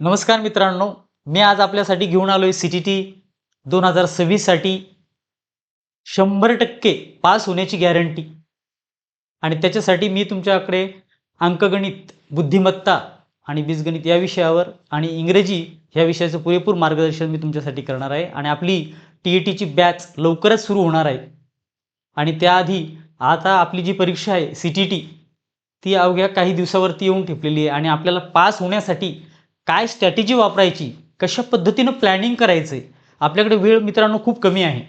नमस्कार मित्रांनो मी आज आपल्यासाठी घेऊन आलोय सी टी टी दोन हजार सव्वीससाठी शंभर टक्के पास होण्याची गॅरंटी आणि त्याच्यासाठी मी तुमच्याकडे अंकगणित बुद्धिमत्ता आणि बीजगणित या विषयावर आणि इंग्रजी ह्या विषयाचं पुरेपूर मार्गदर्शन मी तुमच्यासाठी करणार आहे. आणि आपली टी ई टीची बॅच लवकरच सुरू होणार आहे. आणि त्याआधी आता आपली जी परीक्षा आहे सी टी टी ती अवघ्या काही दिवसावरती येऊन ठेपलेली आहे. आणि आपल्याला पास होण्यासाठी काय स्ट्रॅटेजी वापरायची? कशा पद्धतीनं प्लॅनिंग करायचं आहे आपल्याकडे वेळ मित्रांनो खूप कमी आहे.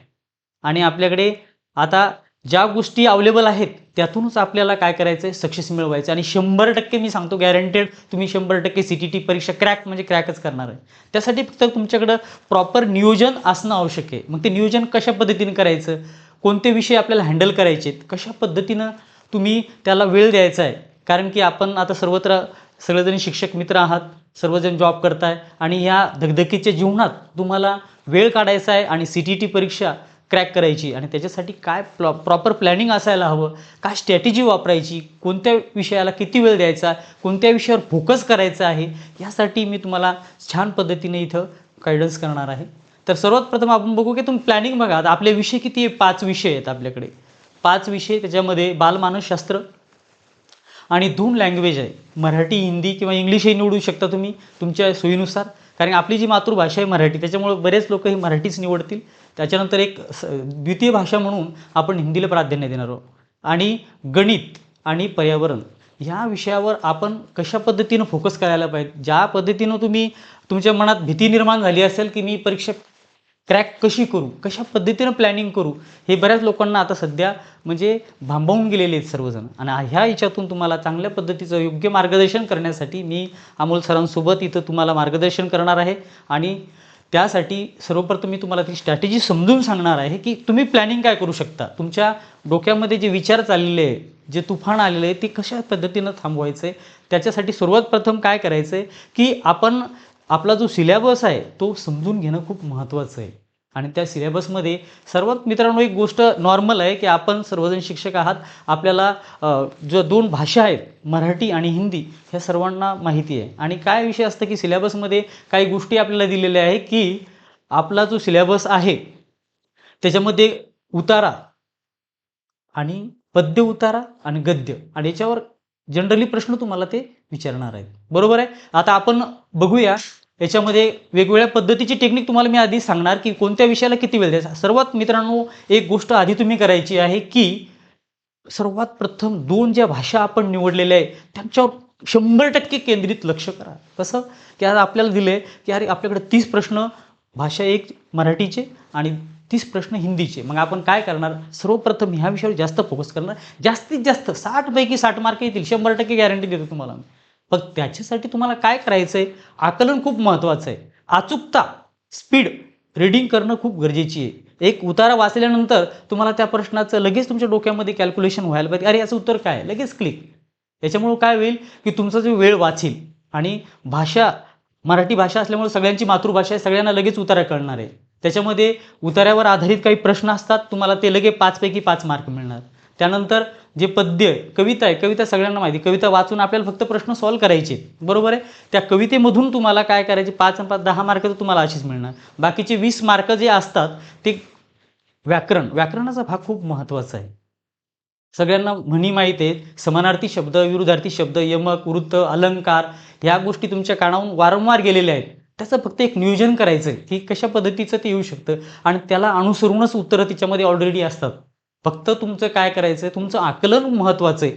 आणि आपल्याकडे आता ज्या गोष्टी अवेलेबल आहेत त्यातूनच आपल्याला काय करायचं आहे सक्सेस मिळवायचं. आणि शंभर टक्के मी सांगतो गॅरंटेड तुम्ही शंभर टक्के सी टी टी परीक्षा क्रॅक म्हणजे क्रॅकच करणार आहे. त्यासाठी फक्त तुमच्याकडं प्रॉपर नियोजन असणं आवश्यक आहे. मग ते नियोजन कशा पद्धतीनं करायचं? कोणते विषय आपल्याला हँडल करायचे आहेत? कशा पद्धतीनं तुम्ही त्याला वेळ द्यायचा आहे? कारण की आपण आता सर्वत्र सगळेजण शिक्षक मित्र आहात. सर्वजण जॉब करताय आणि या धगधकीच्या जीवनात तुम्हाला वेळ काढायचा आहे आणि सी टी टी परीक्षा क्रॅक करायची आणि त्याच्यासाठी काय प्लॉ प्रॉपर प्लॅनिंग असायला हवं काय स्ट्रॅटेजी वापरायची कोणत्या विषयाला किती वेळ द्यायचा कोणत्या विषयावर फोकस करायचा आहे यासाठी मी तुम्हाला छान पद्धतीने इथं गायडन्स करणार आहे. तर सर्वात प्रथम आपण बघू की तुम्ही प्लॅनिंग बघा. आता आपले विषय किती आहे? पाच विषय आहेत आपल्याकडे. पाच विषय त्याच्यामध्ये बालमानसशास्त्र आणि दोन लँग्वेज आहे. मराठी हिंदी किंवा इंग्लिशही निवडू शकता तुम्ही तुमच्या सोयीनुसार. कारण आपली जी मातृभाषा आहे मराठी त्याच्यामुळे बरेच लोक ही मराठीच निवडतील. त्याच्यानंतर एक स द्वितीय भाषा म्हणून आपण हिंदीला प्राधान्य देणार आहोत. आणि गणित आणि पर्यावरण ह्या विषयावर आपण कशा पद्धतीनं फोकस करायला पाहिजे? ज्या पद्धतीनं तुम्ही तुमच्या मनात भीती निर्माण झाली असेल की मी परीक्षा क्रॅक कशी करू? कशा पद्धतीनं प्लॅनिंग करू? हे बऱ्याच लोकांना आता सध्या म्हणजे भांबावून गेलेले आहेत सर्वजण. आणि ह्या याच्यातून तुम्हाला चांगल्या पद्धतीचं योग्य मार्गदर्शन करण्यासाठी मी अमोल सरांसोबत इथं तुम्हाला मार्गदर्शन करणार आहे. आणि त्यासाठी सर्वप्रथम मी तुम्हाला ती स्ट्रॅटेजी समजून सांगणार आहे की तुम्ही प्लॅनिंग काय करू शकता? तुमच्या डोक्यामध्ये जे विचार चाललेले आहे जे तुफान आलेलं आहे ते कशा पद्धतीनं थांबवायचं? आहे त्याच्यासाठी सर्वात प्रथम काय करायचं आहे की आपण आपला जो सिलेबस आहे तो समजून घेणं खूप महत्त्वाचं आहे. आणि त्या सिलेबसमध्ये सर्वात मित्रांनो एक गोष्ट नॉर्मल आहे की आपण सर्वजण शिक्षक आहात. आपल्याला ज्या जो दोन भाषा आहेत मराठी आणि हिंदी ह्या सर्वांना माहिती आहे. आणि काय विषय असतं की सिलेबसमध्ये काही गोष्टी आपल्याला दिलेल्या आहे की आपला जो सिलेबस आहे त्याच्यामध्ये उतारा आणि पद्य उतारा आणि गद्य. आणि याच्यावर जनरली प्रश्न तुम्हाला ते विचारणार आहेत. बरोबर आहे? आता आपण बघूया याच्यामध्ये वेगवेगळ्या पद्धतीची टेक्निक तुम्हाला मी आधी सांगणार की कोणत्या विषयाला किती वेळ द्यायचा. सर्वात मित्रांनो एक गोष्ट आधी तुम्ही करायची आहे की सर्वात प्रथम दोन ज्या भाषा आपण निवडलेल्या आहेत त्यांच्यावर शंभर टक्के केंद्रित लक्ष करा. कसं? की आज आपल्याला दिले की अरे आपल्याकडे तीस प्रश्न भाषा एक मराठीचे आणि तीस प्रश्न हिंदीचे. मग आपण काय करणार? सर्वप्रथम ह्या विषयावर जास्त फोकस करणार. जास्तीत जास्त साठपैकी साठ मार्क येतील. शंभर टक्के गॅरंटी देतो तुम्हाला मग त्याच्यासाठी तुम्हाला काय करायचं आहे आकलन खूप महत्त्वाचं आहे. अचूकता स्पीड रीडिंग करणं खूप गरजेची आहे. एक उतारा वाचल्यानंतर तुम्हाला त्या प्रश्नाचं लगेच तुमच्या डोक्यामध्ये कॅल्क्युलेशन व्हायला पाहिजे. अरे याचं उत्तर काय? लगेच क्लिक याच्यामुळं काय होईल की तुमचा जो वेळ वाचेल आणि भाषा मराठी भाषा असल्यामुळे सगळ्यांची मातृभाषा आहे सगळ्यांना लगेच उतारा कळणार आहे. त्याच्यामध्ये उतार्यावर आधारित काही प्रश्न असतात तुम्हाला ते लगे पाचपैकी पाच मार्क मिळणार. त्यानंतर जे पद्य आहे कविता आहे कविता सगळ्यांना माहिती कविता वाचून आपल्याला फक्त प्रश्न सॉल्व्ह करायचे बरोबर आहे? त्या कवितेमधून तुम्हाला काय करायचे? पाच आणि पाच दहा मार्क तर तुम्हाला अशीच मिळणार. बाकीचे वीस मार्क जे असतात ते व्याकरण. व्याकरणाचा भाग खूप महत्त्वाचा आहे. सगळ्यांना म्हणी माहीत आहेत. समानार्थी शब्द विरुद्धार्थी शब्द यमक वृत्त अलंकार ह्या गोष्टी तुमच्या कानावून वारंवार गेलेल्या आहेत. त्याचं फक्त एक नियोजन करायचं आहे की कशा पद्धतीचं ते येऊ शकतं. आणि त्याला अनुसरूनच उत्तरं तिच्यामध्ये ऑलरेडी असतात. फक्त तुमचं काय करायचं आहे तुमचं आकलन महत्त्वाचं आहे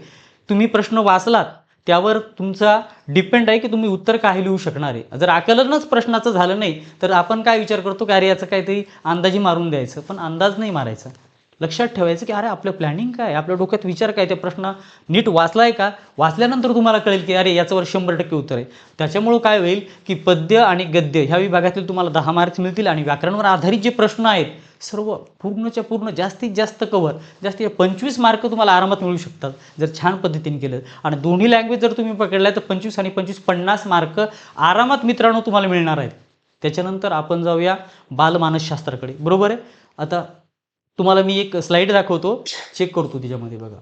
तुम्ही प्रश्न वाचलात त्यावर तुमचा डिपेंड आहे की तुम्ही उत्तर काय लिहू शकणार आहे. जर आकलनच प्रश्नाचं झालं नाही तर आपण काय विचार करतो? की अरे याचं काहीतरी अंदाजी मारून द्यायचं. पण अंदाज नाही मारायचा. लक्षात ठेवायचं की अरे आपलं प्लॅनिंग काय? आपल्या डोक्यात विचार काय? ते प्रश्न नीट वाचलाय का? वाचल्यानंतर तुम्हाला कळेल की अरे याच्यावर शंभर टक्के उत्तर आहे. त्याच्यामुळं काय होईल की पद्य आणि गद्य ह्या विभागातील तुम्हाला दहा मार्क्स मिळतील आणि व्याकरणावर आधारित जे प्रश्न आहेत सर्व पूर्णच्या पूर्ण जास्तीत जास्त कवर जास्तीत पंचवीस मार्क तुम्हाला आरामात मिळू शकतात जर छान पद्धतीने केलं. आणि दोन्ही लँग्वेज जर तुम्ही पकडल्या तर पंचवीस आणि पंचवीस पन्नास मार्क आरामात मित्रांनो तुम्हाला मिळणार आहेत. त्याच्यानंतर आपण जाऊया बालमानसशास्त्राकडे. बरोबर आहे? आता तुम्हाला मी एक स्लाईड दाखवतो. चेक करतो तिच्यामध्ये बघा.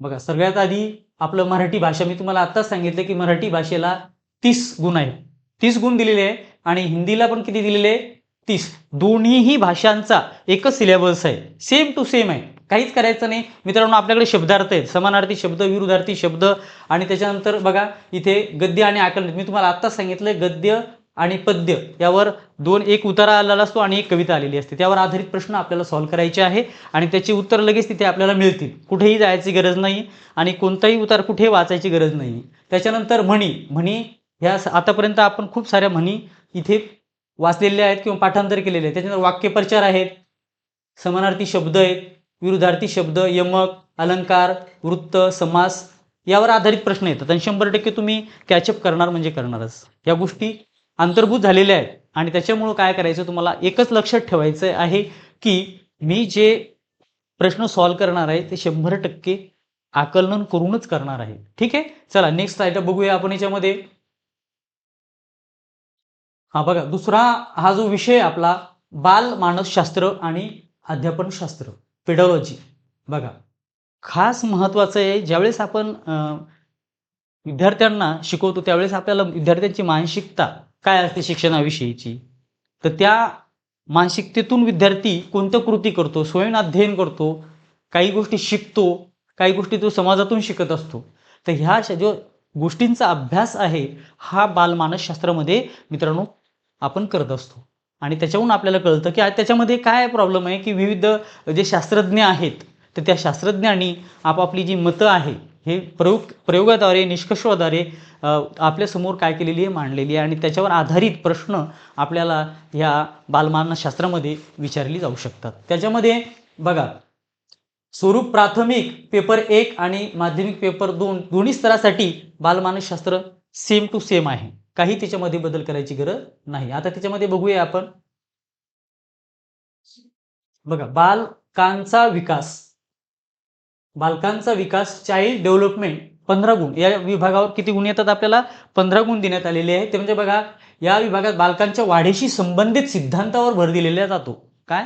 बघा सगळ्यात आधी आपलं मराठी भाषा मी तुम्हाला आत्ताच सांगितलं की मराठी भाषेला तीस गुण आहे तीस गुण दिलेले आहे आणि हिंदीला पण किती दिलेले आहे? तीस. दोन्हीही भाषांचा एकच सिलेबस आहे. सेम टू सेम आहे. काहीच करायचं नाही. मित्रांनो आपल्याकडे शब्दार्थ आहेत. समानार्थी शब्द विरुद्धार्थी शब्द आणि त्याच्यानंतर बघा इथे गद्य आणि आकलन. मी तुम्हाला आत्ताच सांगितलं गद्य आणि पद्य यावर दोन एक उतारा आलेला असतो आणि एक कविता आलेली असते. त्यावर आधारित प्रश्न आपल्याला सॉल्व्ह करायचे आहे आणि त्याची उत्तर लगेच तिथे आपल्याला मिळतील. कुठेही जायची गरज नाही आणि कोणताही उतार कुठे वाचायची गरज नाही. त्याच्यानंतर म्हणी. म्हणी ह्या आतापर्यंत आपण खूप साऱ्या म्हणी इथे वाचलेल्या आहेत किंवा पाठांतर केलेले आहेत. त्याच्यानंतर वाक्यप्रचार आहेत. समानार्थी शब्द आहेत. विरुद्धार्थी शब्द यमक अलंकार वृत्त समास यावर आधारित प्रश्न येतात. आणि शंभर टक्के तुम्ही कॅचअप करणार म्हणजे करणारच. या गोष्टी अंतर्भूत झालेले आहेत. आणि त्याच्यामुळं काय करायचं? तुम्हाला एकच लक्षात ठेवायचं आहे की मी जे प्रश्न सॉल्व्ह करणार आहे ते शंभर टक्के आकलन करूनच करणार आहे. ठीक आहे? चला नेक्स्ट आयटम बघूया आपण याच्यामध्ये. हा बघा दुसरा हा जो विषय आपला बाल मानसशास्त्र आणि अध्यापनशास्त्र पेडॉलॉजी बघा खास महत्त्वाचं आहे ज्यावेळेस आपण विद्यार्थ्यांना शिकवतो त्यावेळेस आपल्याला विद्यार्थ्यांची मानसिकता काय असते शिक्षणाविषयीची? तर त्या मानसिकतेतून विद्यार्थी कोणत्या कृती करतो? स्वयं अध्ययन करतो काही गोष्टी शिकतो काही गोष्टी तो समाजातून शिकत असतो. तर ह्या जो गोष्टींचा अभ्यास आहे हा बालमानसशास्त्रामध्ये मित्रांनो आपण करत असतो. आणि त्याच्याहून आपल्याला कळतं की त्याच्यामध्ये काय प्रॉब्लेम आहे की विविध जे शास्त्रज्ञ आहेत तर त्या शास्त्रज्ञांनी आपापली जी मतं आहे हे प्रयोग प्रयोगाद्वारे निष्कर्षाद्वारे आपल्यासमोर काय केलेली आहे मांडलेली आहे आणि त्याच्यावर आधारित प्रश्न आपल्याला ह्या बालमानसशास्त्रामध्ये विचारली जाऊ शकतात. त्याच्यामध्ये बघा स्वरूप प्राथमिक पेपर एक आणि माध्यमिक पेपर दोन दोन्ही स्तरासाठी बालमानसशास्त्र सेम टू सेम आहे. काही त्याच्यामध्ये बदल करायची गरज नाही. आता त्याच्यामध्ये बघूया आपण. बघा बालकांचा विकास. बालकांचा विकास चाइल्ड डेव्हलपमेंट पंधरा गुण. या विभागावर किती गुण येतात आपल्याला? पंधरा गुण देण्यात आलेले आहे ते म्हणजे बघा या विभागात बालकांच्या वाढीशी संबंधित सिद्धांतावर भर दिलेला जातो. काय?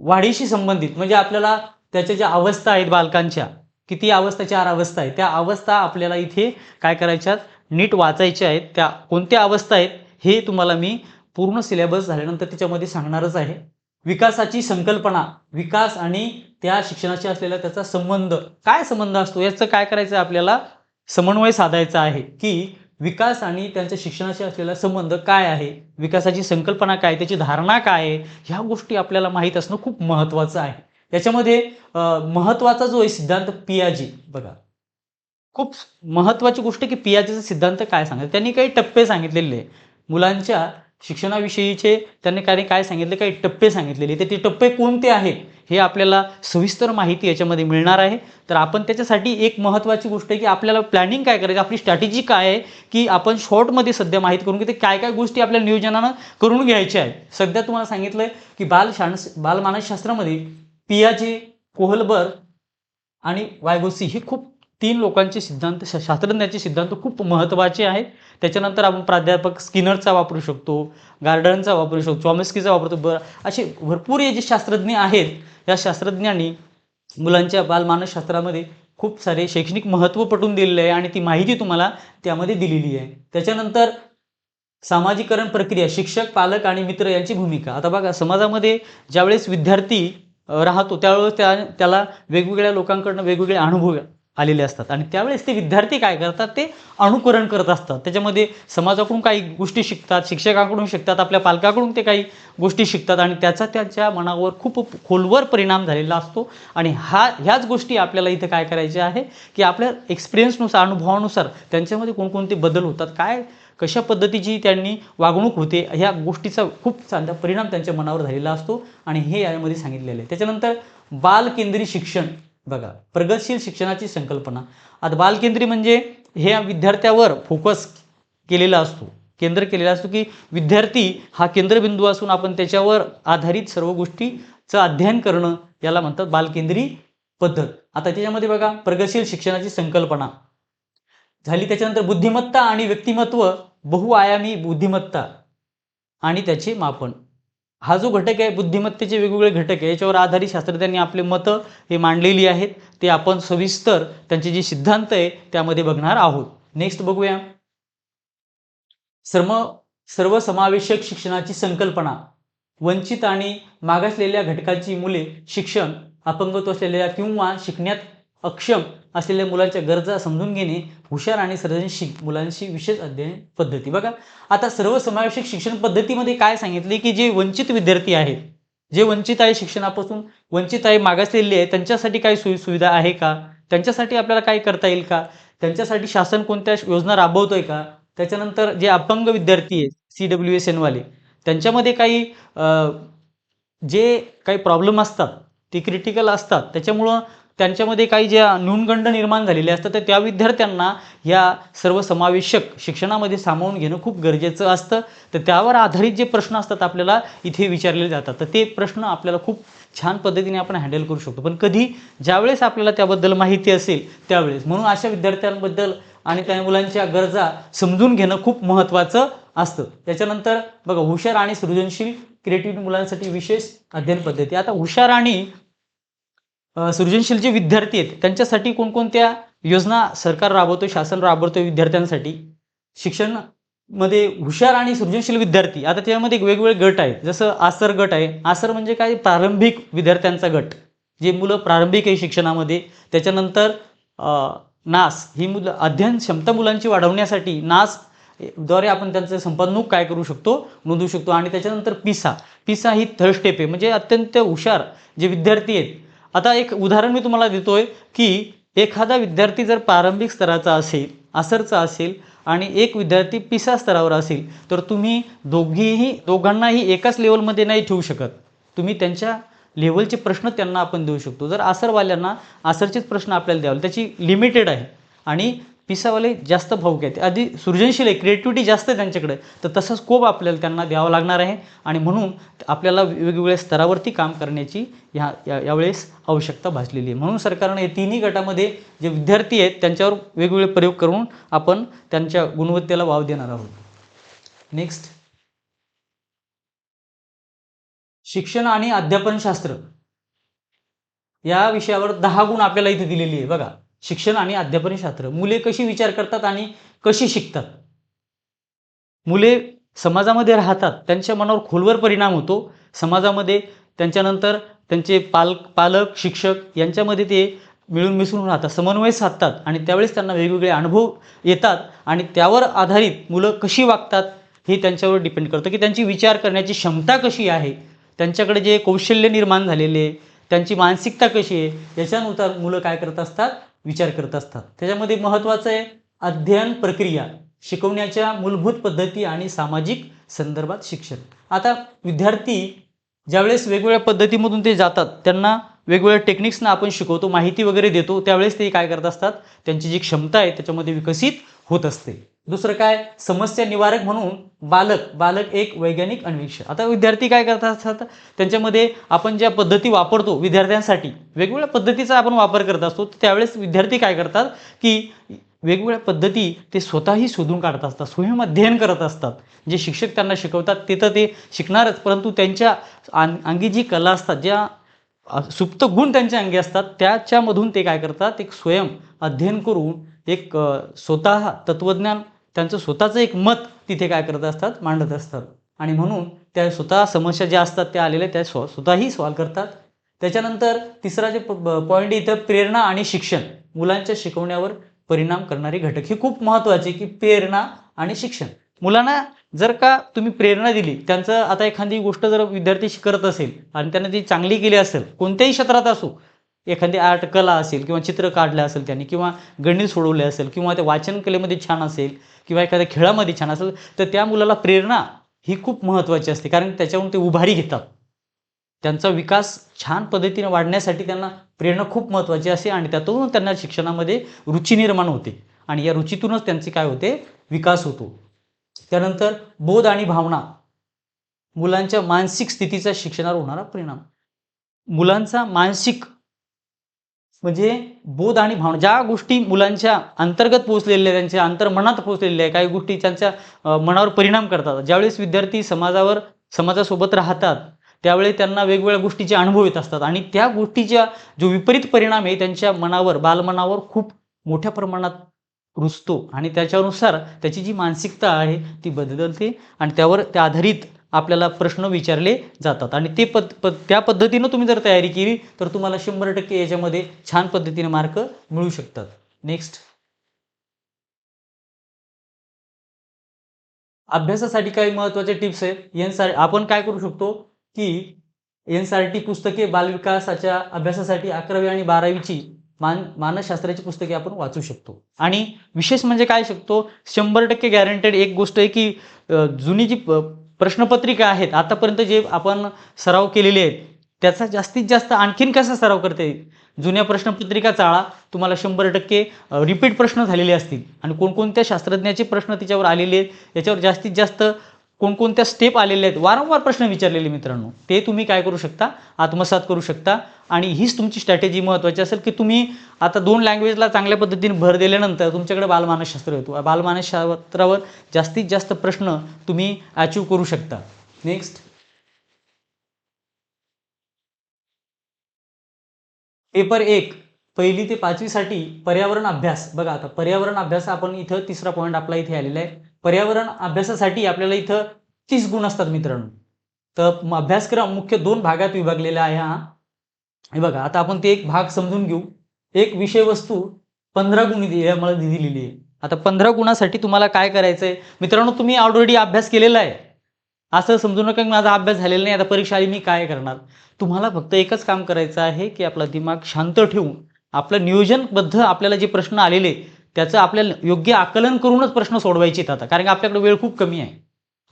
वाढीशी संबंधित. म्हणजे आपल्याला त्याच्या ज्या अवस्था आहेत बालकांच्या किती अवस्था चार अवस्था आहेत त्या अवस्था आपल्याला इथे काय करायच्यात? नीट वाचायच्या आहेत. त्या कोणत्या अवस्था आहेत हे तुम्हाला मी पूर्ण सिलेबस झाल्यानंतर त्याच्यामध्ये सांगणारच आहे. विकासाची संकल्पना विकास आणि त्या शिक्षणाशी असलेला त्याचा संबंध. काय संबंध असतो? याचं काय करायचं आहे आपल्याला? समन्वय साधायचा आहे की विकास आणि त्यांच्या शिक्षणाशी असलेला संबंध काय आहे? विकासाची संकल्पना काय त्याची धारणा काय आहे? ह्या गोष्टी आपल्याला माहीत असणं खूप महत्त्वाचं आहे. याच्यामध्ये महत्त्वाचा जो आहे सिद्धांत पियाजी बघा. खूप महत्त्वाची गोष्ट की पियाजीचा सिद्धांत काय सांगतात त्यांनी काही टप्पे सांगितलेले. आहे मुलांच्या शिक्षणाविषयीचे त्यांनी काय काय सांगितले काही टप्पे सांगितलेले. तर ते टप्पे कोणते आहेत हे आपल्याला सविस्तर माहिती याच्यामध्ये मिळणार आहे. तर आपण त्याच्यासाठी एक महत्त्वाची गोष्ट आहे की आपल्याला प्लॅनिंग काय करायचं आपली स्ट्रॅटेजी काय आहे की आपण शॉर्टमध्ये सध्या माहिती करून घेते काय काय गोष्टी आपल्या नियोजनानं करून घ्यायच्या आहेत. सध्या तुम्हाला सांगितलं की बाल शाणस बालमानसशास्त्रामध्ये पियाजे कोहलबर आणि वायगोसी हे खूप तीन लोकांचे सिद्धांत श शास्त्रज्ञाचे सिद्धांत खूप महत्त्वाचे आहेत. त्याच्यानंतर आपण प्राध्यापक स्किनरचा वापरू शकतो गार्डनचा वापरू शकतो चॉमेस्कीचा वापरतो. ब असे भरपूर हे जे शास्त्रज्ञ आहेत या शास्त्रज्ञांनी मुलांच्या बालमानसशास्त्रामध्ये खूप सारे शैक्षणिक महत्त्व पटवून दिलेलं आहे आणि ती माहिती तुम्हाला त्यामध्ये दिलेली आहे. त्याच्यानंतर सामाजिकरण प्रक्रिया शिक्षक पालक आणि मित्र यांची भूमिका. आता बघा समाजामध्ये ज्यावेळेस विद्यार्थी राहतो त्यावेळेस त्या त्याला वेगवेगळ्या लोकांकडनं वेगवेगळे अनुभव आलेले असतात. आणि त्यावेळेस ते विद्यार्थी काय करतात? ते अनुकरण करत असतात. त्याच्यामध्ये समाजाकडून काही गोष्टी शिकतात शिक्षकाकडून शिकतात आपल्या पालकाकडून ते काही गोष्टी शिकतात आणि त्याचा त्याच्या मनावर खूप खोलवर परिणाम झालेला असतो. आणि हा ह्याच गोष्टी आपल्याला इथे काय करायच्या आहे? की आपल्या एक्सपिरियन्सनुसार अनुभवानुसार त्यांच्यामध्ये कोणकोणते बदल होतात? काय कशा पद्धतीची त्यांनी वागणूक होते? ह्या गोष्टीचा खूप चांगला परिणाम त्यांच्या मनावर झालेला असतो. आणि हे यामध्ये सांगितलेलं आहे. त्याच्यानंतर बालकेंद्री शिक्षण. बघा प्रगतशील शिक्षणाची संकल्पना. आता बालकेंद्री म्हणजे हे विद्यार्थ्यावर फोकस केलेला असतो केंद्र केलेला असतो की विद्यार्थी हा केंद्रबिंदू असून आपण त्याच्यावर आधारित सर्व गोष्टीचं अध्ययन करणं याला म्हणतात बालकेंद्री पद्धत. आता त्याच्यामध्ये बघा प्रगतशील शिक्षणाची संकल्पना. झाली त्याच्यानंतर बुद्धिमत्ता आणि व्यक्तिमत्व बहुआयामी बुद्धिमत्ता आणि त्याचे मापन. हा जो घटक आहे बुद्धिमत्तेचे वेगवेगळे घटक आहे याच्यावर आधारित शास्त्रज्ञांनी आपले मतं हे मांडलेली आहेत. ते आपण सविस्तर त्यांचे जे सिद्धांत आहे त्यामध्ये बघणार आहोत. नेक्स्ट बघूया. सर्व सर्वसमावेशक शिक्षणाची संकल्पना. वंचित आणि मागासलेल्या घटकाची मुले शिक्षण अपंगत्व असलेल्या किंवा शिकण्यात अक्षम असलेल्या मुलांच्या गरजा समजून घेणे हुशार आणि सर्जनशील मुलांशी विशेष अध्ययन पद्धती. बघा आता सर्वसमावेशक शिक्षण पद्धतीमध्ये काय सांगितले की जे वंचित विद्यार्थी आहेत जे वंचित आहे शिक्षणापासून वंचित आहे मागासलेले आहे त्यांच्यासाठी काही सोयी सुविधा आहे का? त्यांच्यासाठी आपल्याला काय करता येईल का? त्यांच्यासाठी शासन कोणत्या योजना राबवतोय का? त्याच्यानंतर जे अपंग विद्यार्थी आहेत सी डब्ल्यू एस एनवाले त्यांच्यामध्ये काही जे काही प्रॉब्लेम असतात ते क्रिटिकल असतात त्याच्यामुळं त्यांच्यामध्ये काही ज्या न्यूनगंड निर्माण झालेले असतात तर त्या विद्यार्थ्यांना या सर्वसमावेशक शिक्षणामध्ये सामावून घेणं खूप गरजेचं असतं. तर त्यावर आधारित जे प्रश्न असतात आपल्याला इथे विचारले जातात. तर ते प्रश्न आपल्याला खूप छान पद्धतीने आपण हँडल करू शकतो. पण कधी ज्यावेळेस आपल्याला त्याबद्दल माहिती असेल त्यावेळेस. म्हणून अशा विद्यार्थ्यांबद्दल आणि त्या मुलांच्या गरजा समजून घेणं खूप महत्त्वाचं असतं. त्याच्यानंतर बघा हुशार आणि सृजनशील क्रिएटिव्ह मुलांसाठी विशेष अध्ययन पद्धती. आता हुशार आणि सृजनशील जे विद्यार्थी आहेत त्यांच्यासाठी कोणकोणत्या योजना सरकार राबवतो शासन राबवतो विद्यार्थ्यांसाठी? शिक्षणमध्ये हुशार आणि सृजनशील विद्यार्थी आता त्यामध्ये वेगवेगळे गट आहेत. जसं आसर गट आहे. आसर म्हणजे काय? प्रारंभिक विद्यार्थ्यांचा गट. जे मुलं प्रारंभिक आहे शिक्षणामध्ये त्याच्यानंतर नास. ही मुलं अध्ययन क्षमता मुलांची वाढवण्यासाठी नासद्वारे आपण त्यांचं संपादनूक काय करू शकतो? नोंदवू शकतो. आणि त्याच्यानंतर पिसा. पिसा ही थर्ड स्टेप आहे. म्हणजे अत्यंत हुशार जे विद्यार्थी आहेत आता एक उदाहरण मी तुम्हाला देतोय की एखादा विद्यार्थी जर प्रारंभिक स्तराचा असेल आसरचा असेल आणि एक विद्यार्थी पिसा स्तरावर असेल तर तुम्ही दोघीही दोघांनाही एकाच लेवलमध्ये नाही ठेवू शकत. तुम्ही त्यांच्या लेवलचे प्रश्न त्यांना आपण देऊ शकतो. जर आसरवाल्यांना आसरचेच प्रश्न आपल्याला द्यावे त्याची लिमिटेड आहे आणि पिसावाले जास्त भाऊक आहेत. आधी सृजनशील आहे क्रिएटिव्हिटी जास्त आहे त्यांच्याकडे. तर तसा स्कोप आपल्याला त्यांना द्यावा लागणार आहे. आणि म्हणून आपल्याला वेगवेगळ्या स्तरावरती काम करण्याची ह्या या- यावेळेस आवश्यकता भासलेली आहे. म्हणून सरकारने तिन्ही गटामध्ये जे विद्यार्थी आहेत त्यांच्यावर वेगवेगळे प्रयोग करून आपण त्यांच्या गुणवत्तेला वाव देणार आहोत. नेक्स्ट शिक्षण आणि अध्यापनशास्त्र. या विषयावर दहा गुण आपल्याला इथे दिलेली आहे. बघा. शिक्षण आणि अध्यापन शास्त्र. मुले कशी विचार करतात आणि कशी शिकतात? मुले समाजामध्ये राहतात त्यांच्या मनावर खोलवर परिणाम होतो. समाजामध्ये त्यांच्यानंतर त्यांचे पालक पालक शिक्षक यांच्यामध्ये ते मिळून मिसळून राहतात समन्वय साधतात आणि त्यावेळेस त्यांना वेगवेगळे अनुभव येतात आणि त्यावर आधारित मुलं कशी वागतात हे त्यांच्यावर डिपेंड करतं. की त्यांची विचार करण्याची क्षमता कशी आहे त्यांच्याकडे जे कौशल्य निर्माण झालेले आहे, त्यांची मानसिकता कशी आहे याच्यानुसार मुलं काय करत असतात? विचार करत असतात. त्याच्यामध्ये महत्त्वाचं आहे अध्ययन प्रक्रिया शिकवण्याच्या मूलभूत पद्धती आणि सामाजिक संदर्भात शिक्षण. आता विद्यार्थी ज्यावेळेस वेगवेगळ्या पद्धतीमधून ते जातात त्यांना वेगवेगळ्या टेक्निक्सना आपण शिकवतो माहिती वगैरे देतो त्यावेळेस ते काय करत असतात त्यांची जी क्षमता आहे त्याच्यामध्ये विकसित होत असते. दुसरं काय? समस्या निवारक म्हणून बालक बालक एक वैज्ञानिक अन्वेषण आता विद्यार्थी काय करत असतात त्यांच्यामध्ये आपण ज्या पद्धती वापरतो विद्यार्थ्यांसाठी वेगवेगळ्या पद्धतीचा आपण वापर करत असतो त्यावेळेस विद्यार्थी काय करतात? की वेगवेगळ्या पद्धती ते स्वतःही शोधून काढत असतात स्वयं अध्ययन करत असतात. जे शिक्षक त्यांना शिकवतात ते तर ते शिकणारच परंतु त्यांच्या अंगी जी कला असतात ज्या सुप्त गुण त्यांच्या अंगी असतात त्याच्यामधून ते काय करतात? एक स्वयं अध्ययन करून एक स्वतः तत्त्वज्ञान त्यांचं स्वतःचं एक मत तिथे काय करत असतात मांडत असतात. आणि म्हणून त्या स्वतः समस्या ज्या असतात त्या आलेल्या त्या स्व स्वतःही सॉल्व करतात. त्याच्यानंतर तिसरा जे पॉईंट इथं प्रेरणा आणि शिक्षण. मुलांच्या शिकवण्यावर परिणाम करणारे घटक. हे खूप महत्त्वाचे की प्रेरणा आणि शिक्षण. मुलांना जर का तुम्ही प्रेरणा दिली त्यांचं आता एखादी गोष्ट जर विद्यार्थी करत असेल आणि त्यांना ती चांगली केली असेल कोणत्याही क्षेत्रात असो एखादी आर्ट कला असेल किंवा चित्र काढलं असेल त्यांनी किंवा गणित सोडवले असेल किंवा त्या वाचनकलेमध्ये छान असेल किंवा एखाद्या खेळामध्ये छान असेल तर त्या मुलाला प्रेरणा ही खूप महत्त्वाची असते. कारण त्याच्यावरून ते उभारी घेतात. त्यांचा विकास छान पद्धतीने वाढण्यासाठी त्यांना प्रेरणा खूप महत्त्वाची असते आणि त्यातून त्यांना शिक्षणामध्ये रुची निर्माण होते. आणि या रुचीतूनच त्यांचे काय होते? विकास होतो. त्यानंतर बोध आणि भावना. मुलांच्या मानसिक स्थितीचा शिक्षणावर होणारा परिणाम. मुलांचा मानसिक म्हणजे बोध आणि भावना ज्या गोष्टी मुलांच्या अंतर्गत पोहोचलेल्या त्यांच्या अंतर्मनात पोहोचलेल्या आहे काही गोष्टी त्यांच्या मनावर परिणाम करतात. ज्यावेळेस विद्यार्थी समाजावर समाजासोबत राहतात त्यावेळी त्यांना वेगवेगळ्या गोष्टीचे अनुभव येत असतात. आणि त्या गोष्टीच्या जो विपरीत परिणाम आहे त्यांच्या मनावर बालमनावर खूप मोठ्या प्रमाणात रुजतो. आणि त्याच्यानुसार त्याची जी मानसिकता आहे ती बदलते आणि त्यावर त्या आधारित आपल्याला प्रश्न विचारले जातात. आणि ते पद प त्या पद्धतीनं तुम्ही जर तयारी केली तर तुम्हाला शंभर टक्के याच्यामध्ये छान पद्धतीने मार्क मिळू शकतात. नेक्स्ट अभ्यासासाठी काही महत्त्वाचे टिप्स आहेत. एन आपण काय करू शकतो? की एन आर टी पुस्तके बालविकासाच्या अभ्यासासाठी अकरावी आणि बारावीची मान मानसशास्त्राची पुस्तके आपण वाचू शकतो. आणि विशेष म्हणजे काय शकतो? शंभर टक्के गॅरंटेड एक गोष्ट आहे की जुनी जी प्रश्नपत्रिका आहेत. आतापर्यंत जे आपण सराव केलेले आहेत त्याचा जास्तीत जास्त आणखीन कसा सराव करता येईल? जुन्या प्रश्नपत्रिका चाळा तुम्हाला शंभर टक्के रिपीट प्रश्न झालेले असतील. आणि कोणकोणत्या शास्त्रज्ञाचे प्रश्न तिच्यावर आलेले आहेत याच्यावर जास्तीत जास्त कोणकोणत्या स्टेप आलेले आहेत? वारंवार प्रश्न विचारलेले मित्रांनो. ते तुम्ही काय करू शकता? आत्मसात करू शकता. आणि हीच तुमची स्ट्रॅटेजी महत्त्वाची असेल की तुम्ही आता दोन लँग्वेजला चांगल्या पद्धतीने भर दिल्यानंतर तुमच्याकडे बालमानसशास्त्र येतो. बालमानसशास्त्रावर जास्तीत जास्त प्रश्न तुम्ही अचीव करू शकता. नेक्स्ट पेपर एक. पहिली ते पाचवीसाठी पर्यावरण अभ्यास. बघा आता पर्यावरण अभ्यास आपण इथं तिसरा पॉईंट आपला इथे आलेला आहे. पर्यावरण अभ्यासासाठी आपल्याला इथं तीस गुण असतात मित्रांनो. तर अभ्यासक्रम मुख्य दोन भागात विभागलेला आहे हा. हे बघा आता आपण ते एक भाग समजून घेऊ. एक विषय वस्तू पंधरा गुण मला दिलेली आहे. आता पंधरा गुणासाठी तुम्हाला काय करायचं आहे मित्रांनो तुम्ही ऑलरेडी अभ्यास केलेला आहे. असं समजू नका की माझा अभ्यास झालेला नाही आता परीक्षा आली मी काय करणार? तुम्हाला फक्त एकच काम करायचं आहे की आपला दिमाग शांत ठेवून आपलं नियोजनबद्ध आपल्याला जे प्रश्न आलेले त्याचं आपल्याला योग्य आकलन करूनच प्रश्न सोडवायचे आहेत आता. कारण की आपल्याकडे वेळ खूप कमी आहे.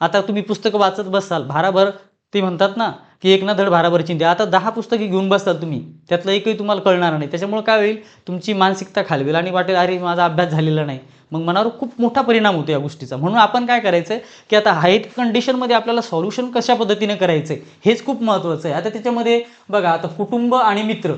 आता तुम्ही पुस्तकं वाचत बसाल भाराभर ते म्हणतात ना की एक ना धड भाराभर चिंते आता दहा पुस्तके घेऊन बसाल तुम्ही त्यातलं एकही तुम्हाला कळणार नाही. त्याच्यामुळे काय होईल? तुमची मानसिकता खालवेल आणि वाटेल अरे माझा अभ्यास झालेला नाही. मग मनावर खूप मोठा परिणाम होतो या गोष्टीचा. म्हणून आपण काय करायचं आहे की आता हाईट कंडिशनमध्ये आपल्याला सॉल्युशन कशा पद्धतीने करायचं आहे हेच खूप महत्त्वाचं आहे. आता त्याच्यामध्ये बघा आता कुटुंब आणि मित्र.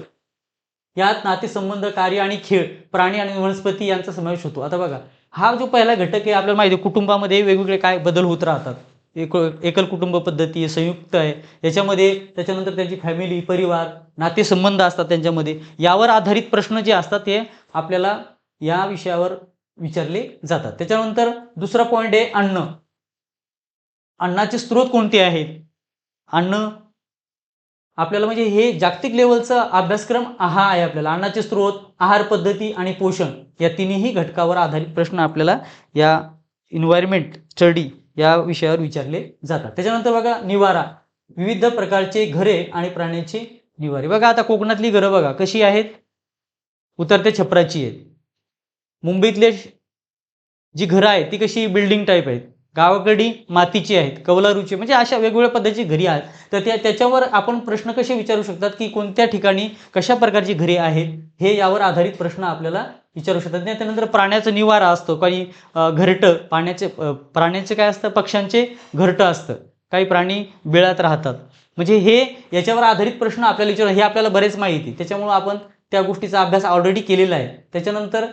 यात नातेसंबंध कार्य आणि खेळ प्राणी आणि वनस्पती यांचा समावेश होतो. आता बघा हा जो पहिला घटक आहे आपल्याला माहिती आहे कुटुंबामध्ये वेगवेगळे काय बदल होत राहतात. एक एकल कुटुंब पद्धती आहे संयुक्त आहे. याच्यामध्ये त्याच्यानंतर त्यांची फॅमिली परिवार नातेसंबंध असतात त्यांच्यामध्ये. यावर आधारित प्रश्न जे असतात ते आपल्याला या विषयावर विचारले जातात. त्याच्यानंतर दुसरा पॉईंट आहे अन्न. अन्नाचे स्रोत कोणते आहेत? अन्न आपल्याला म्हणजे हे जागतिक लेवलचा अभ्यासक्रम हा आहे आपल्याला. अन्नाचे स्रोत आहार पद्धती आणि पोषण या तिन्ही घटकावर आधारित प्रश्न आपल्याला या इन्व्हायरमेंट स्टडी या विषयावर विचारले जातात. त्याच्यानंतर बघा निवारा. विविध प्रकारचे घरे आणि प्राण्यांचे निवारे. बघा आता कोकणातली घरं बघा कशी आहेत? उतरत्या छपराची आहेत. मुंबईतले जी घरं आहेत ती कशी बिल्डिंग टाईप आहेत? गावाकडी मातीची आहेत कवलारूची म्हणजे अशा वेगवेगळ्या पद्धतीची घरी आहेत. तर त्या त्याच्यावर आपण प्रश्न कसे विचारू शकतात की कोणत्या ठिकाणी कशा प्रकारची घरे आहेत हे यावर आधारित प्रश्न आपल्याला विचारू शकतात. नाही त्यानंतर प्राण्याचा निवारा असतो काही घरटं पाण्याचे प्राण्याचे काय असतं पक्ष्यांचे घरटं असतं. काही प्राणी बिळात राहतात. म्हणजे हे याच्यावर आधारित प्रश्न आपल्याला विचार हे आपल्याला बरेच माहिती त्याच्यामुळं आपण त्या गोष्टीचा अभ्यास ऑलरेडी केलेला आहे. त्याच्यानंतर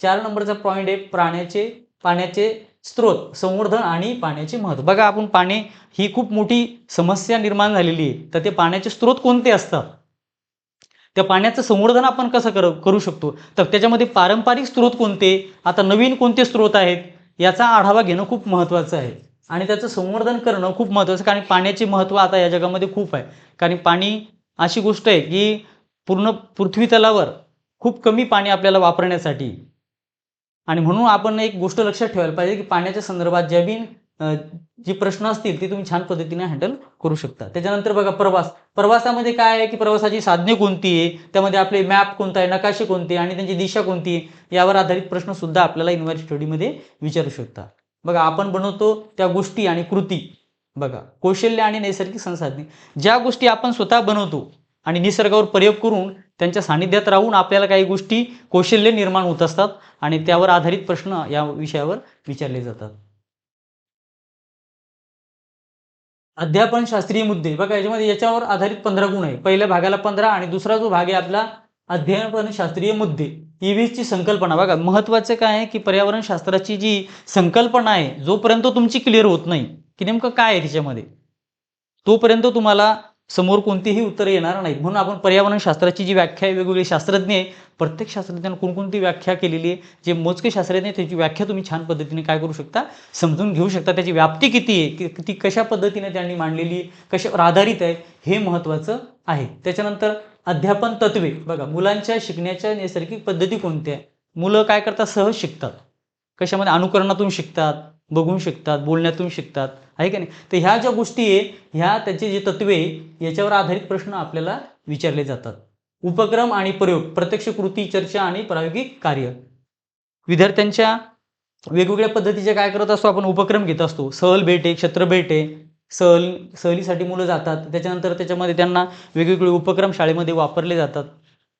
चार नंबरचा पॉईंट आहे प्राण्याचे पाण्याचे स्रोत संवर्धन आणि पाण्याचे महत्त्व. बघा आपण पाणी ही खूप मोठी समस्या निर्माण झालेली आहे. तर ते पाण्याचे स्रोत कोणते असतात? त्या पाण्याचं संवर्धन आपण कसं कर करू शकतो? तर त्याच्यामध्ये पारंपरिक स्रोत कोणते? आता नवीन कोणते स्रोत आहेत? याचा आढावा घेणं खूप महत्त्वाचं आहे. आणि त्याचं संवर्धन करणं खूप महत्त्वाचं कारण पाण्याचे महत्त्व आता या जगामध्ये खूप आहे. कारण पाणी अशी गोष्ट आहे की पूर्ण पृथ्वी तलावर खूप कमी पाणी आपल्याला वापरण्यासाठी आणि म्हणून आपण एक गोष्ट लक्षात ठेवायला पाहिजे की पाण्याच्या संदर्भात ज्या बी जी प्रश्न असतील ते तुम्ही छान पद्धतीने हँडल करू शकता. त्याच्यानंतर बघा प्रवास. प्रवासामध्ये काय आहे की प्रवासाची साधने कोणती आहे? त्यामध्ये आपले मॅप कोणता आहे? नकाशे कोणते आणि त्यांची दिशा कोणती आहे? यावर आधारित प्रश्न सुद्धा आपल्याला युनिव्हर्सिटी स्टडीमध्ये विचारू शकता. बघा आपण बनवतो त्या गोष्टी आणि कृती. बघा कौशल्य आणि नैसर्गिक संसाधने. ज्या गोष्टी आपण स्वतः बनवतो आणि निसर्गावर प्रयोग करून त्यांच्या सानिध्यात राहून आपल्याला काही गोष्टी कौशल्य निर्माण होत असतात आणि त्यावर आधारित प्रश्न या विषयावर विचारले जातात. अध्यापन शास्त्रीय मुद्दे. बघा याच्यामध्ये याच्यावर आधारित पंधरा गुण आहे पहिल्या भागाला पंधरा आणि दुसरा जो भाग आहे आपला अध्यापन शास्त्रीय मुद्दे. ईव्हीची संकल्पना. बघा महत्वाचं काय आहे की पर्यावरण शास्त्राची जी संकल्पना आहे जोपर्यंत तुमची क्लिअर होत नाही की नेमकं काय आहे त्याच्यामध्ये तोपर्यंत तुम्हाला समोर कोणतीही उत्तरं येणार नाहीत. म्हणून आपण पर्यावरण शास्त्राची जी व्याख्या आहे वेगवेगळे शास्त्रज्ञ आहे प्रत्येक शास्त्रज्ञाने कोणकोणती व्याख्या केलेली आहे जे मोजके शास्त्रज्ञ त्याची व्याख्या तुम्ही छान पद्धतीने काय करू शकता समजून घेऊ शकता त्याची व्याप्ती किती आहे की ती कशा पद्धतीने त्यांनी मांडलेली कशावर आधारित आहे हे महत्त्वाचं आहे. त्याच्यानंतर अध्यापन तत्वे. बघा मुलांच्या शिकण्याच्या नैसर्गिक पद्धती कोणत्या आहे मुलं काय करतात? सहज शिकतात. कशामध्ये? अनुकरणातून शिकतात. बघून शिकतात बोलण्यातून शिकतात. आहे का नाही? तर ह्या ज्या गोष्टी आहे ह्या त्याचे जे तत्वे याच्यावर आधारित प्रश्न आपल्याला विचारले जातात. उपक्रम आणि प्रयोग प्रत्यक्ष कृती चर्चा आणि प्रायोगिक कार्य. विद्यार्थ्यांच्या वेगवेगळ्या पद्धतीचे काय करत असतो आपण? उपक्रम घेत असतो. सहल भेट आहे क्षत्र आहे सहल सहलीसाठी मुलं जातात. त्याच्यानंतर त्याच्यामध्ये त्यांना वेगवेगळे उपक्रम शाळेमध्ये वापरले जातात.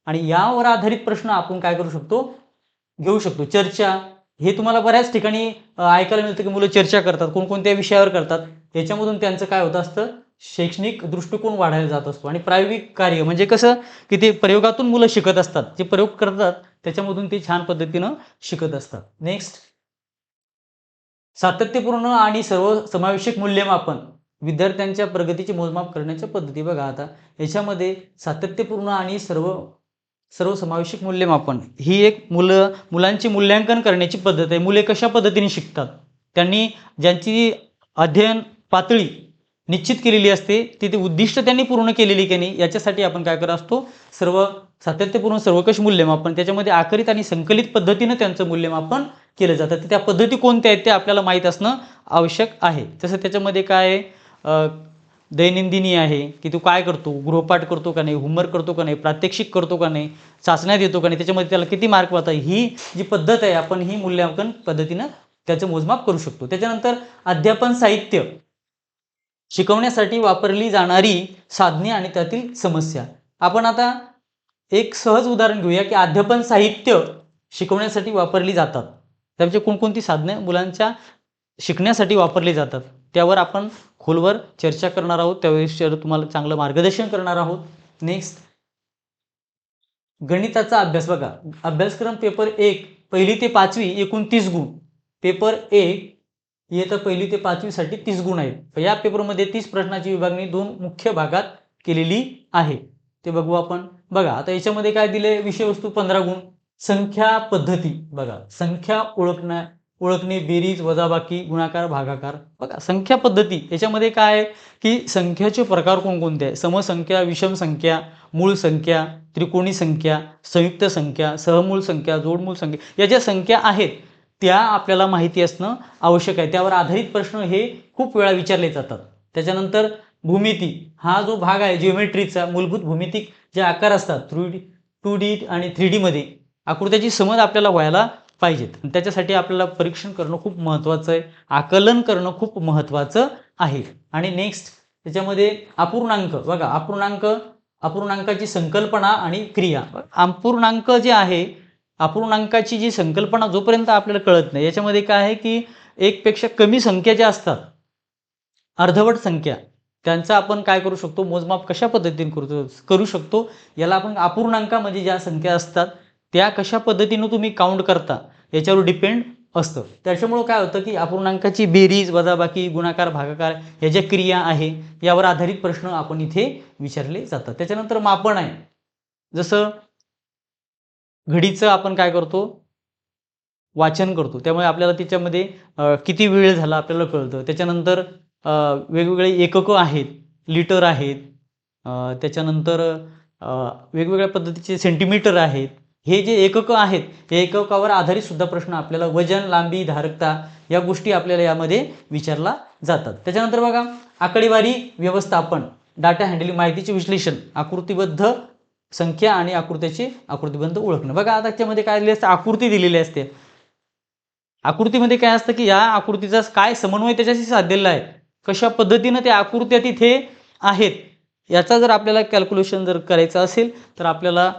आणि यावर आधारित प्रश्न आपण काय करू शकतो? घेऊ शकतो. चर्चा हे तुम्हाला बऱ्याच ठिकाणी ऐकायला मिळतं की मुलं चर्चा करतात कोणकोणत्या विषयावर करतात. त्याच्यामधून त्यांचं काय होत असतं शैक्षणिक दृष्टिकोन वाढायला जात असतो आणि प्रायोगिक कार्य म्हणजे कसं की ते प्रयोगातून मुलं शिकत असतात. जे प्रयोग करतात त्याच्यामधून ते छान पद्धतीनं शिकत असतात. नेक्स्ट सातत्यपूर्ण आणि सर्व समावेशक मूल्यमापन. विद्यार्थ्यांच्या प्रगतीचे मोजमाप करण्याच्या पद्धती बघा आता. याच्यामध्ये सातत्यपूर्ण आणि सर्व सर्वसमावेशक मूल्यमापन. ही एक मुलं मुलांची मूल्यांकन करण्याची पद्धत आहे. मुले कशा पद्धतीने शिकतात? त्यांनी ज्यांची अध्ययन पातळी निश्चित केलेली असते ती ते उद्दिष्ट त्यांनी पूर्ण केलेली की नाही याच्यासाठी आपण काय करत असतो? सर्व सातत्यपूर्ण सर्वकष मूल्यमापन त्याच्यामध्ये आकरित आणि संकलित पद्धतीनं त्यांचं मूल्यमापन केलं जातं. तर त्या पद्धती कोणत्या आहेत ते आपल्याला माहीत असणं आवश्यक आहे. तसं त्याच्यामध्ये काय आहे, दैनंदिनी आहे की तू काय करतो? गृहपाठ करतो का नाही? होमवर्क करतो का नाही? प्रात्यक्षिक करतो का नाही? चाचण्या देतो का नाही? त्याच्यामध्ये त्याला किती मार्क पाहता ही जी पद्धत आहे आपण ही मूल्यांकन पद्धतीनं त्याचं मोजमाप करू शकतो. त्याच्यानंतर अध्यापन साहित्य. शिकवण्यासाठी वापरली जाणारी साधने आणि त्यातील समस्या. आपण आता एक सहज उदाहरण घेऊया की अध्यापन साहित्य शिकवण्यासाठी वापरली जातात. त्यामध्ये कोणकोणती साधने मुलांच्या शिकण्यासाठी वापरली जातात? त्यावर आपण खोलवर चर्चा करणार आहोत. त्यावेळेस तुम्हाला चांगलं मार्गदर्शन करणार आहोत. नेक्स्ट गणिताचा अभ्यास बघा. अभ्यासक्रम पेपर एक पहिली ते पाचवी एकूण तीस गुण. पेपर एक इयत्ता पहिली ते पाचवीसाठी तीस गुण आहेत. या पेपरमध्ये तीस प्रश्नाची विभागणी दोन मुख्य भागात केलेली आहे. ते बघू आपण. बघा आता याच्यामध्ये काय दिले विषयवस्तू पंधरा गुण. संख्या पद्धती. बघा संख्या ओळखण्या ओळखणे बेरीज वजाबाकी गुणाकार भागाकार. बघा संख्या पद्धती. याच्यामध्ये काय आहे की संख्याचे प्रकार कोणकोणते आहे समसंख्या विषम संख्या मूळ संख्या त्रिकोणी संख्या संयुक्त संख्या सहमूळ संख्या जोडमूळ संख्या. या ज्या संख्या आहेत त्या आपल्याला माहिती असणं आवश्यक आहे. त्यावर आधारित प्रश्न हे खूप वेळा विचारले जातात. त्याच्यानंतर भूमिती. हा जो भाग आहे जिओमेट्रीचा मूलभूत भूमितिक जे आकार असतात थ्री डी टू डी आणि थ्री डीमध्ये आकृत्याची समज आपल्याला व्हायला पाहिजेत. आणि त्याच्यासाठी आपल्याला परीक्षण करणं खूप महत्त्वाचं आहे. आकलन करणं खूप महत्त्वाचं आहे. आणि नेक्स्ट त्याच्यामध्ये अपूर्णांक. बघा अपूर्णांक अपूर्णांकाची संकल्पना आणि क्रिया. अपूर्णांक जे आहे अपूर्णांकाची जी संकल्पना जोपर्यंत आपल्याला कळत नाही याच्यामध्ये काय आहे की एकपेक्षा कमी संख्या ज्या असतात अर्धवट संख्या त्यांचा आपण काय करू शकतो? मोजमाप कशा पद्धतीने करतो करू शकतो? याला आपण अपूर्णांकामध्ये ज्या संख्या असतात त्या कशा पद्धतीनं तुम्ही काउंट करता याच्यावर डिपेंड असतं. त्याच्यामुळं काय होतं की अपूर्णांकाची बेरीज वजाबाकी गुणाकार भागाकार या ज्या क्रिया आहे यावर आधारित प्रश्न आपण इथे विचारले जातात. त्याच्यानंतर मापन आहे. जसं घडीचं आपण काय करतो? वाचन करतो. त्यामुळे आपल्याला त्याच्यामध्ये किती वेळ झाला आपल्याला कळतं. त्याच्यानंतर वेगवेगळे एककं आहेत लिटर आहेत. त्याच्यानंतर वेगवेगळ्या पद्धतीचे सेंटीमीटर आहेत. हे जे एककं आहेत हे एककावर आधारित सुद्धा प्रश्न आपल्याला वजन लांबी धारकता या गोष्टी आपल्याला यामध्ये विचारला जातात. त्याच्यानंतर बघा आकडेवारी व्यवस्थापन डाटा हँडलिंग माहितीचे विश्लेषण आकृतीबद्ध संख्या आणि आकृत्याची आकृतीबद्ध ओळखणं. बघा आता त्याच्यामध्ये काय दिले असते? आकृती दिलेली असते. आकृतीमध्ये काय असतं की या आकृतीचा काय समन्वय त्याच्याशी साधलेला आहे? कशा पद्धतीनं त्या आकृत्या तिथे आहेत? याचा जर आपल्याला कॅल्क्युलेशन जर करायचं असेल तर आपल्याला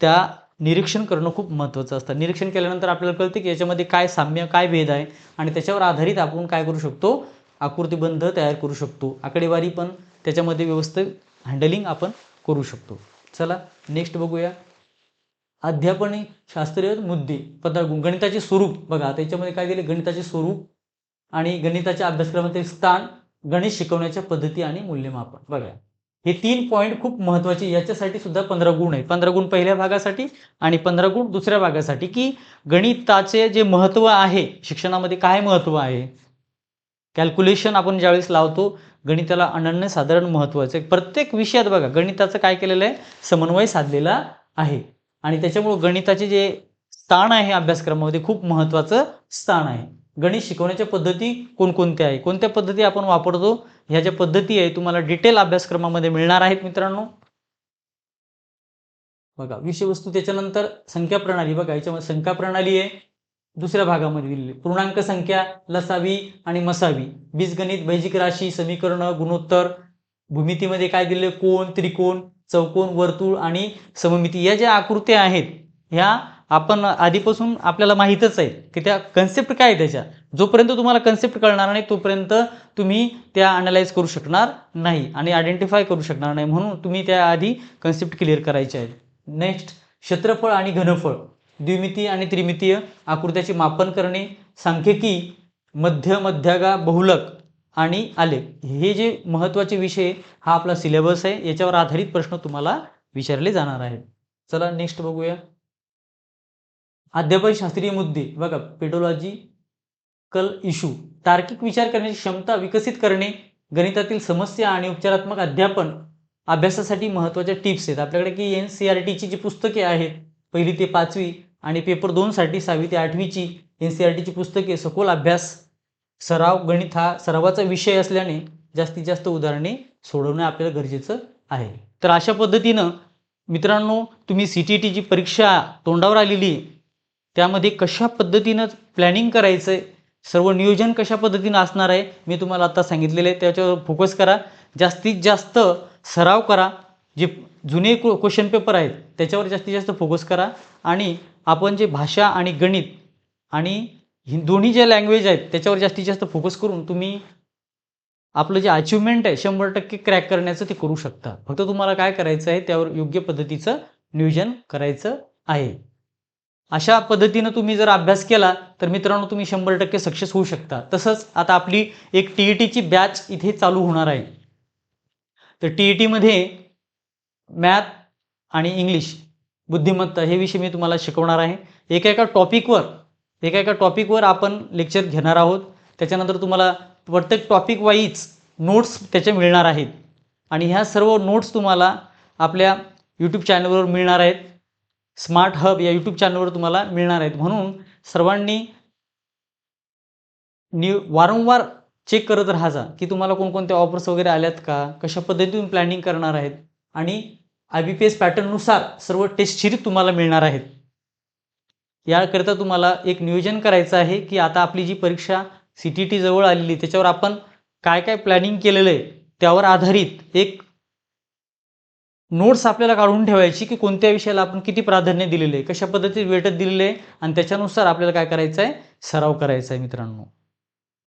त्या निरीक्षण करणं खूप महत्त्वाचं असतं. निरीक्षण केल्यानंतर आपल्याला कळते की याच्यामध्ये काय साम्य काय भेद आहे आणि त्याच्यावर आधारित आपण काय करू शकतो? आकृतीबंध तयार करू शकतो. आकडेवारी पण त्याच्यामध्ये व्यवस्थित हँडलिंग आपण करू शकतो. चला नेक्स्ट बघूया. अध्यापने शास्त्रीय मुद्दे पदार्थ गणिताचे स्वरूप. बघा त्याच्यामध्ये काय दिले? गणिताचे स्वरूप आणि गणिताच्या अभ्यासक्रमातील स्थान गणित शिकवण्याच्या पद्धती आणि मूल्यमापन. बघा. हे तीन पॉईंट खूप महत्त्वाचे याच्यासाठी सुद्धा पंधरा गुण आहे पंधरा गुण पहिल्या भागासाठी आणि पंधरा गुण दुसऱ्या भागासाठी की गणिताचे जे महत्त्व आहे शिक्षणामध्ये काय महत्त्व आहे? कॅल्क्युलेशन आपण ज्यावेळेस लावतो गणिताला अनन्यसाधारण महत्त्वाचं आहे. प्रत्येक विषयात बघा गणिताचं काय केलेलं आहे? समन्वय साधलेला आहे. आणि त्याच्यामुळं गणिताचे जे स्थान आहे अभ्यासक्रमामध्ये खूप महत्त्वाचं स्थान आहे. गणित शिकवण्याच्या पद्धती कोणकोणत्या आहे? कोणत्या पद्धती आपण वापरतो? ह्या ज्या पद्धती आहे तुम्हाला डिटेल अभ्यासक्रमामध्ये मिळणार आहेत मित्रांनो. बघा विषयवस्तू त्याच्यानंतर संख्या प्रणाली. बघा याच्यामध्ये संख्या प्रणाली आहे. दुसऱ्या भागामध्ये दिलेली. पूर्णांक संख्या लसावी आणि मसावी. बीजगणित वैजिक राशी समीकरण गुणोत्तर. भूमितीमध्ये काय दिले कोण त्रिकोण चौकोन वर्तुळ आणि सममिती. या ज्या आकृत्या आहेत ह्या आपण आधीपासून आपल्याला माहीतच आहे की त्या कन्सेप्ट काय आहे त्याच्या. जोपर्यंत तुम्हाला कन्सेप्ट कळणार नाही तोपर्यंत तुम्ही त्या अनालाइज करू शकणार नाही आणि आयडेंटिफाय करू शकणार नाही. म्हणून तुम्ही त्या आधी कन्सेप्ट क्लिअर करायचे आहेत. नेक्स्ट क्षेत्रफळ आणि घनफळ. द्विमितीय आणि त्रिमितीय आकृत्याचे मापन करणे सांख्यिकी मध्य मध्यागा बहुलक आणि आलेख. हे जे महत्त्वाचे विषय हा आपला सिलेबस आहे. याच्यावर आधारित प्रश्न तुम्हाला विचारले जाणार आहेत. चला नेक्स्ट बघूया. अध्यापन शास्त्रीय मुद्दे बघा पेडोलॉजी कल इशू तार्किक विचार करण्याची क्षमता विकसित करणे गणितातील समस्या आणि उपचारात्मक अध्यापन अभ्यासासाठी महत्त्वाच्या टिप्स आहेत. आपल्याकडे की एन सी आर टीची जी पुस्तके आहेत पहिली ते पाचवी आणि पेपर दोनसाठी सहावी ते आठवीची एन सी आर टीची पुस्तके सखोल अभ्यास सराव गणित हा सरावाचा विषय असल्याने जास्तीत जास्त उदाहरणे सोडवणं आपल्याला गरजेचं आहे. तर अशा पद्धतीनं मित्रांनो तुम्ही सी टी टीची परीक्षा तोंडावर आलेली आहे. त्यामध्ये कशा पद्धतीनं प्लॅनिंग करायचं आहे सर्व नियोजन कशा पद्धतीनं असणार आहे मी तुम्हाला आता सांगितलेलं आहे त्याच्यावर फोकस करा. जास्तीत जास्त सराव करा. जे जुने क्व क्वेश्चन पेपर आहेत त्याच्यावर जास्तीत जास्त फोकस करा. आणि आपण जे भाषा आणि गणित आणि ही दोन्ही जे लँग्वेज आहेत त्याच्यावर जास्तीत जास्त फोकस करून तुम्ही आपलं जे अचिव्हमेंट आहे शंभर टक्के क्रॅक करण्याचं ते करू शकता. फक्त तुम्हाला काय करायचं आहे त्यावर योग्य पद्धतीचं नियोजन करायचं आहे. अशा पद्धतीनं तुम्ही जर अभ्यास केला तर मित्रांनो तुम्ही शंभर टक्के सक्सेस होऊ शकता. तसंच आता आपली एक टी ई टीची बॅच इथे चालू होणार आहे. तर टी ई टीमध्ये मॅथ आणि इंग्लिश बुद्धिमत्ता हे विषय मी तुम्हाला शिकवणार आहे. एका एका टॉपिकवर एका एका टॉपिकवर आपण लेक्चर घेणार आहोत. त्याच्यानंतर तुम्हाला प्रत्येक टॉपिक वाईज नोट्स त्याच्या मिळणार आहेत. आणि ह्या सर्व नोट्स तुम्हाला आपल्या यूट्यूब चॅनलवर मिळणार आहेत. स्मार्ट हब या यूट्यूब चॅनलवर तुम्हाला मिळणार आहेत. म्हणून सर्वांनी नि वारंवार चेक करत राहायचा की तुम्हाला कोणकोणत्या ऑफर्स वगैरे आल्यात का? कशा पद्धतीने प्लॅनिंग करणार आहेत? आणि आय बी पी एस पॅटर्ननुसार सर्व टेस्ट तुम्हाला मिळणार आहेत. याकरिता तुम्हाला एक नियोजन करायचं आहे की आता आपली जी परीक्षा सी टी टी जवळ आलेली त्याच्यावर आपण काय काय प्लॅनिंग केलेलं आहे त्यावर आधारित एक नोट्स आपल्याला काढून ठेवायची की कोणत्या विषयाला आपण किती प्राधान्य दिलेलं आहे कशा पद्धतीने वेटत दिलेलं आहे आणि त्याच्यानुसार आपल्याला काय करायचं आहे सराव करायचा आहे मित्रांनो.